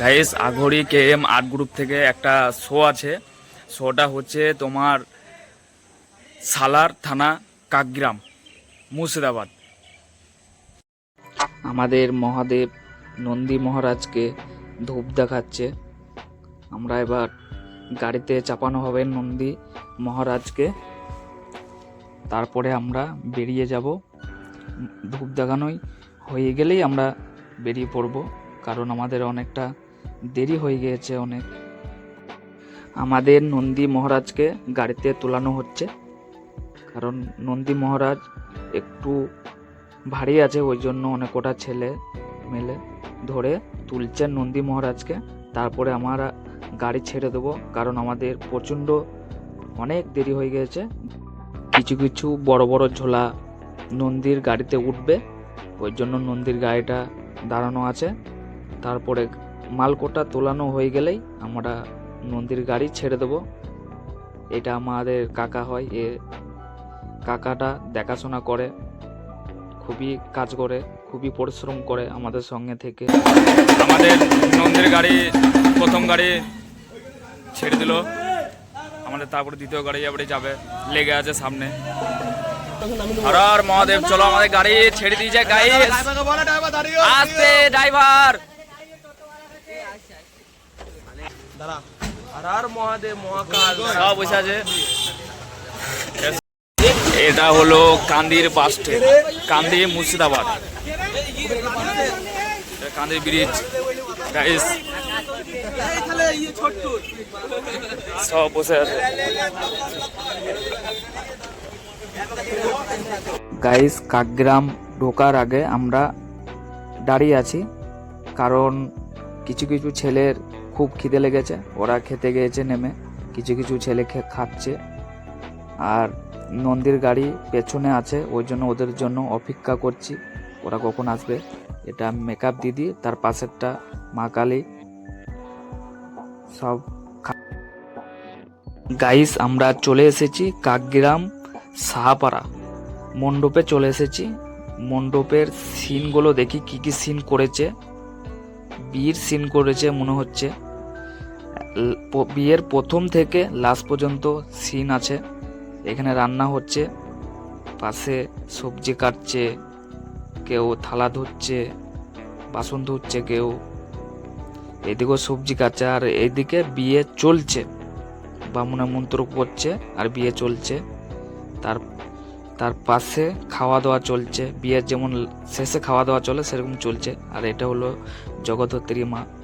Guys, আঘড়ি K M art group থেকে একটা শো আছে। শোটা হচ্ছে তোমার সালার থানা কাকগ্রাম, মুর্শিদাবাদ। আমাদের মহাদেব নন্দী মহারাজকে ধূপ দেখাচ্ছে। আমরা এবার গাড়িতে চাপানো হবে নন্দী মহারাজকে। তারপরে আমরা বেরিয়ে যাব। ধূপ দেখানোই হয়ে গেলেই আমরা বেরিয়ে পড়ব, কারণ আমাদের অনেকটা দেরি হয়ে গিয়েছে অনেক। আমাদের নন্দী মহারাজকে গাড়িতে তোলানো হচ্ছে, কারণ নন্দী মহারাজ একটু ভারী আছে, ওই জন্য অনেক কটা ছেলে মেলে ধরে তুলছেন নন্দী মহারাজকে। তারপরে আমরা গাড়ি ছেড়ে দেবো, কারণ আমাদের প্রচণ্ড অনেক দেরি হয়ে গিয়েছে। কিছু কিছু বড় বড় ঝোলা নন্দীর গাড়িতে উঠবে, ওই জন্য নন্দীর গাড়িটা দাঁড়ানো আছে। তারপরে মালকোটা তোলানো হয়ে গেলেই আমরা নন্দীর গাড়ি ছেড়ে দেবো। এটা আমাদের কাকা হয় এ কাকাটা দেখাশোনা করে খুবই কাজ করে খুবই পরিশ্রম করে আমাদের সঙ্গে থেকে। আমাদের নন্দীর গাড়ি প্রথম গাড়ি ছেড়ে দিল। আমাদের তারপরে দ্বিতীয় গাড়ি এবারে যাবে লেগে আছে সামনে। হর হর মহাদেব চলো আমাদের গাড়ি ছেড়ে দিয়েছে গাড়ি আসতে ড্রাইভার আর মহাদেব মহাকাল সব বসে আছে। এটা হলো কান্দির বাস স্ট্যান্ড কান্দি মুর্শিদাবাদ। কান্দির ব্রিজ গাইস সব বসে আছে। গাইস কাকগ্রাম ঢোকার আগে আমরা দাঁড়িয়ে আছি কারণ কিছু কিছু ছেলের খুব খিদে লেগেছে। ওরা খেতে গিয়েছে, নেমে। কিছু কিছু ছেলে খাচ্ছে। আর নন্দীর গাড়ি পেছনে আছে, ওই জন্য ওদের জন্য অপেক্ষা করছি। ওরা কখন আসবে? এটা মেকআপ দিদি, তার পাশেরটা মা কালী। সব গাইস আমরা চলে এসেছি কাকগ্রাম সাহাপাড়া মণ্ডপে চলে এসেছি। মণ্ডপের সিনগুলো দেখি, কি কি সিন করেছে। বিয়ের সিন করেছে মনে হচ্ছে। বিয়ের প্রথম থেকে লাস্ট পর্যন্ত সিন আছে। এখানে রান্না হচ্ছে, পাশে সবজি কাটছে, কেউ থালা ধুচ্ছে, বাসন ধুচ্ছে কেউ। এদিকেও সবজি কাটছে আর এদিকে বিয়ে চলছে। বামুনে মন্ত্র করছে আর বিয়ে চলছে। তার তার পাশে খাওয়া দাওয়া চলছে, বিয়ের যেমন শেষে খাওয়া দাওয়া চলে, সেরকম চলছে। আর এটা হলো জগদ্ধত্রী মা।